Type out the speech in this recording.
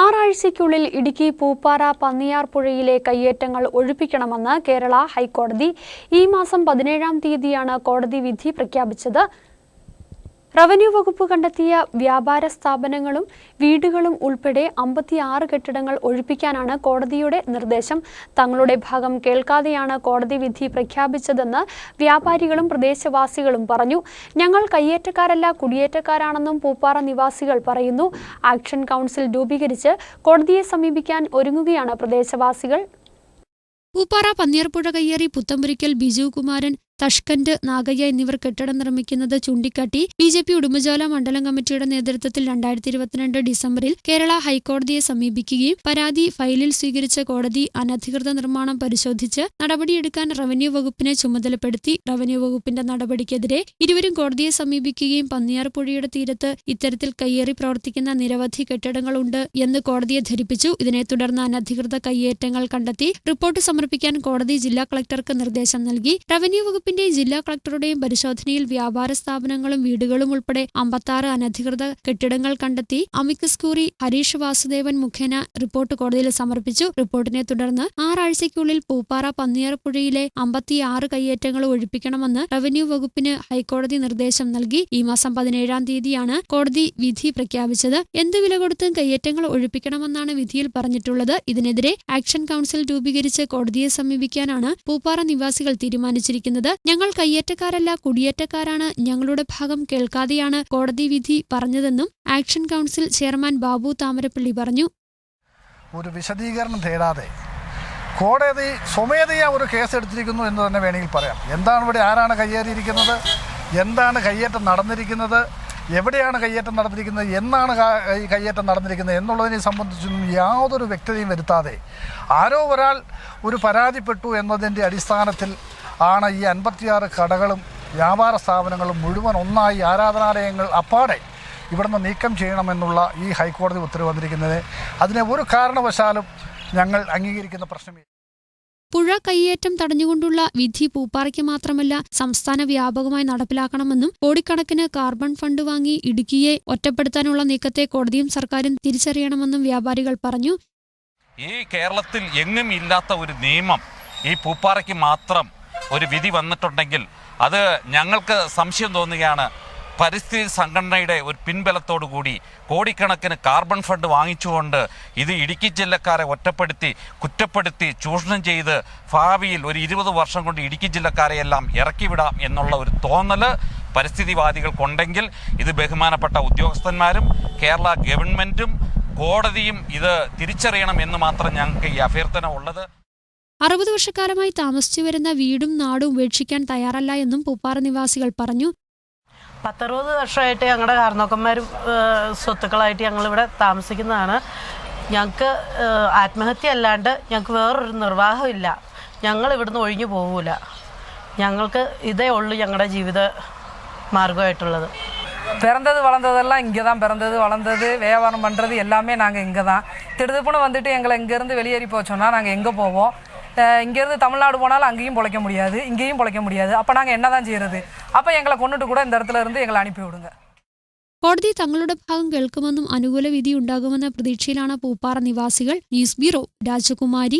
ആറാഴ്ചയ്ക്കുള്ളിൽ ഇടുക്കി പൂപ്പാറ പന്നിയാർ പുഴയിലെ കയ്യേറ്റങ്ങൾ ഒഴിപ്പിക്കണമെന്ന് കേരള ഹൈക്കോടതി ഈ മാസം പതിനേഴാം തീയതിയാണ് കോടതി വിധി പ്രഖ്യാപിച്ചത്. റവന്യൂ വകുപ്പ് കണ്ടെത്തിയ വ്യാപാര സ്ഥാപനങ്ങളും വീടുകളും ഉൾപ്പെടെ അമ്പത്തിയാറ് കെട്ടിടങ്ങൾ ഒഴിപ്പിക്കാനാണ് കോടതിയുടെ നിർദ്ദേശം. തങ്ങളുടെ ഭാഗം കേൾക്കാതെയാണ് കോടതി വിധി പ്രഖ്യാപിച്ചതെന്ന് വ്യാപാരികളും പ്രദേശവാസികളും പറഞ്ഞു. ഞങ്ങൾ കയ്യേറ്റക്കാരല്ല കുടിയേറ്റക്കാരാണെന്നും പൂപ്പാറ നിവാസികൾ പറയുന്നു. ആക്ഷൻ കൗൺസിൽ രൂപീകരിച്ച് കോടതിയെ സമീപിക്കാൻ ഒരുങ്ങുകയാണ് പ്രദേശവാസികൾ. പൂപ്പാറ പന്നിയർപ്പുഴ കയ്യേറി പുത്തമ്പുരിക്കൽ ബിജു കുമാരൻ തഷ്കന്റ് നാഗയ്യ എന്നിവർ കെട്ടിടം നിർമ്മിക്കുന്നത് ചൂണ്ടിക്കാട്ടി ബി ജെ പി ഉടുമ്പജോല മണ്ഡലം കമ്മിറ്റിയുടെ നേതൃത്വത്തിൽ രണ്ടായിരത്തി ഇരുപത്തിരണ്ട് ഡിസംബറിൽ കേരള ഹൈക്കോടതിയെ സമീപിക്കുകയും പരാതി ഫയലിൽ സ്വീകരിച്ച കോടതി അനധികൃത നിർമ്മാണം പരിശോധിച്ച് നടപടിയെടുക്കാൻ റവന്യൂ വകുപ്പിനെ ചുമതലപ്പെടുത്തി റവന്യൂ വകുപ്പിന്റെ നടപടിക്കെതിരെ ഇരുവരും കോടതിയെ സമീപിക്കുകയും പന്നിയാർ പുഴയുടെ തീരത്ത് ഇത്തരത്തിൽ കയ്യേറി പ്രവർത്തിക്കുന്ന നിരവധി കെട്ടിടങ്ങളുണ്ട് എന്ന് കോടതിയെ ധരിപ്പിച്ചു. ഇതിനെ തുടർന്ന് അനധികൃത കയ്യേറ്റങ്ങൾ കണ്ടെത്തി റിപ്പോർട്ട് സമർപ്പിക്കാൻ കോടതി ജില്ലാ കളക്ടർക്ക് നിർദ്ദേശം നൽകി. റവന്യൂ വകുപ്പിന്റെയും ജില്ലാ കളക്ടറുടെയും പരിശോധനയിൽ വ്യാപാര സ്ഥാപനങ്ങളും വീടുകളും ഉൾപ്പെടെ അമ്പത്താറ് അനധികൃത കെട്ടിടങ്ങൾ കണ്ടെത്തി അമിക്കസ് കൂറി ഹരീഷ് വാസുദേവൻ മുഖേന റിപ്പോർട്ട് കോടതിയിൽ സമർപ്പിച്ചു. റിപ്പോർട്ടിനെ തുടർന്ന് ആറാഴ്ചയ്ക്കുള്ളിൽ പൂപ്പാറ പന്നിയാർ പുഴയിലെ അമ്പത്തിയാറ് കയ്യേറ്റങ്ങൾ ഒഴിപ്പിക്കണമെന്ന് റവന്യൂ വകുപ്പിന് ഹൈക്കോടതി നിർദ്ദേശം നൽകി. ഈ മാസം പതിനേഴാം തീയതിയാണ് കോടതി വിധി പ്രഖ്യാപിച്ചത്. എന്ത് വില കൊടുത്തും കയ്യേറ്റങ്ങൾ ഒഴിപ്പിക്കണമെന്നാണ് വിധിയിൽ പറഞ്ഞിട്ടുള്ളത്. ഇതിനെതിരെ ആക്ഷൻ കൗൺസിൽ രൂപീകരിച്ച് കോടതിയെ സമീപിക്കാനാണ് പൂപ്പാറ നിവാസികൾ തീരുമാനിച്ചിരിക്കുന്നത്. ഞങ്ങൾ കയ്യേറ്റക്കാരല്ല കുടിയേറ്റക്കാരാണ്. ഞങ്ങളുടെ ഭാഗം കേൾക്കാതെയാണ് കോടതി വിധി പറഞ്ഞതെന്നും action council chairman Babu Thamarappally പറഞ്ഞു. ഒരു വിശദീകരണം തേടാതെ കോടതി സ്വമേധയാ ഒരു കേസ് എടുത്തിരിക്കുന്നു എന്ന് തന്നെ വേണമെങ്കിൽ പറയാം. എന്താണ് ഇവിടെ ആരാണ് കയ്യേറിയിരിക്കുന്നത്? എന്താണ് കയ്യേറ്റം നടന്നിരിക്കുന്നത്? എവിടെയാണ് കയ്യേറ്റം നടന്നിരിക്കുന്നത്? എന്നാണ് കയ്യേറ്റം നടന്നിരിക്കുന്നത് എന്നുള്ളതിനെ സംബന്ധിച്ചൊന്നും യാതൊരു വ്യക്തതയും വരുത്താതെ ആരോ ഒരാൾ ഒരു പരാതിപ്പെട്ടു എന്നതിന്റെ അടിസ്ഥാനത്തിൽ ആണ് ഈ അൻപത്തിയാറ് കടകളും വ്യാപാര സ്ഥാപനങ്ങളും മുഴുവൻ ഒന്നായി ആരാധനാലയങ്ങൾ അപ്പാടെ ഇവിടുന്ന് നീക്കം ചെയ്യണമെന്നുള്ള ഈ ഹൈക്കോടതി ഉത്തരവ് വന്നിരിക്കുന്നത്. അതിനെ ഒരു കാരണവശാലും ഞങ്ങൾ അംഗീകരിക്കുന്ന പ്രശ്നമില്ല പുഴ കയ്യേറ്റം തടഞ്ഞുകൊണ്ടുള്ള വിധി പൂപ്പാറയ്ക്ക് മാത്രമല്ല സംസ്ഥാന വ്യാപകമായി നടപ്പിലാക്കണമെന്നും കോടിക്കണക്കിന് കാർബൺ ഫണ്ട് വാങ്ങി ഇടുക്കിയെ ഒറ്റപ്പെടുത്താനുള്ള നീക്കത്തെ കോടതിയും സർക്കാരും തിരിച്ചറിയണമെന്നും വ്യാപാരികൾ പറഞ്ഞു. ഈ കേരളത്തിൽ എങ്ങും ഇല്ലാത്ത ഒരു നിയമം ഈ പൂപ്പാറയ്ക്ക് മാത്രം ഒരു വിധി വന്നിട്ടുണ്ടെങ്കിൽ അത് ഞങ്ങൾക്ക് സംശയം തോന്നുകയാണ്. പരിസ്ഥിതി സംഘടനയുടെ ഒരു പിൻബലത്തോടു കൂടി കോടിക്കണക്കിന് കാർബൺ ഫണ്ട് വാങ്ങിച്ചുകൊണ്ട് ഇത് ഇടുക്കി ജില്ലക്കാരെ ഒറ്റപ്പെടുത്തി കുറ്റപ്പെടുത്തി ചൂഷണം ചെയ്ത് ഭാവിയിൽ ഒരു ഇരുപത് വർഷം കൊണ്ട് ഇടുക്കി ജില്ലക്കാരെ എല്ലാം ഇറക്കിവിടാം എന്നുള്ള ഒരു തോന്നൽ പരിസ്ഥിതിവാദികൾക്കുണ്ടെങ്കിൽ ഇത് ബഹുമാനപ്പെട്ട ഉദ്യോഗസ്ഥന്മാരും കേരള ഗവൺമെന്റും കോടതിയും ഇത് തിരിച്ചറിയണം എന്ന് മാത്രം ഞങ്ങൾക്ക് ഈ അഭ്യർത്ഥന ഉള്ളത്. അറുപത് വർഷക്കാലമായി താമസിച്ചു വരുന്ന വീടും നാടും ഉപേക്ഷിക്കാൻ തയ്യാറല്ല എന്നും പൂപ്പാറ നിവാസികൾ പറഞ്ഞു പത്തറുപത് വർഷമായിട്ട് ഞങ്ങളുടെ കാരണവക്കന്മാരും ഏഹ്, സ്വത്തുക്കളായിട്ട് ഞങ്ങളിവിടെ താമസിക്കുന്നതാണ് ഞങ്ങൾക്ക് ഏഹ്, ആത്മഹത്യ അല്ലാണ്ട് ഞങ്ങൾക്ക് വേറൊരു നിർവാഹമില്ല ഞങ്ങൾ ഇവിടുന്ന് ഒഴിഞ്ഞു പോകൂല ഞങ്ങൾക്ക് ഇതേ ഉള്ളൂ ഞങ്ങളുടെ ജീവിത മാർഗമായിട്ടുള്ളത് பிறந்தது வளர்ந்ததெல்லாம் இங்கே தான் பிறந்தது வளர்ந்தது வியாபாரம் பண்ணுறது எல்லாமே நாங்கள் இங்கே தான் திடுதுப்புன்னு வந்துட்டு எங்களை இங்கேருந்து வெளியேறி போக சொன்னால் நாங்கள் எங்கே போவோம் அஹ் இங்கேருந்து தமிழ்நாடு போனாலும் அங்கேயும் பிழைக்க முடியாது இங்கேயும் பிழைக்க முடியாது அப்போ நாங்கள் என்ன தான் செய்கிறது அப்போ எங்களை கொண்டுட்டு கூட இந்த இடத்துல இருந்து எங்களை அனுப்பி விடுங்க കോടതി തങ്ങളുടെ ഭാഗം കേൾക്കുമെന്നും അനുകൂല വിധി ഉണ്ടാകുമെന്ന പ്രതീക്ഷയിലാണ് പൂപ്പാറ നിവാസികൾ ന്യൂസ് ബ്യൂറോ രാജകുമാരി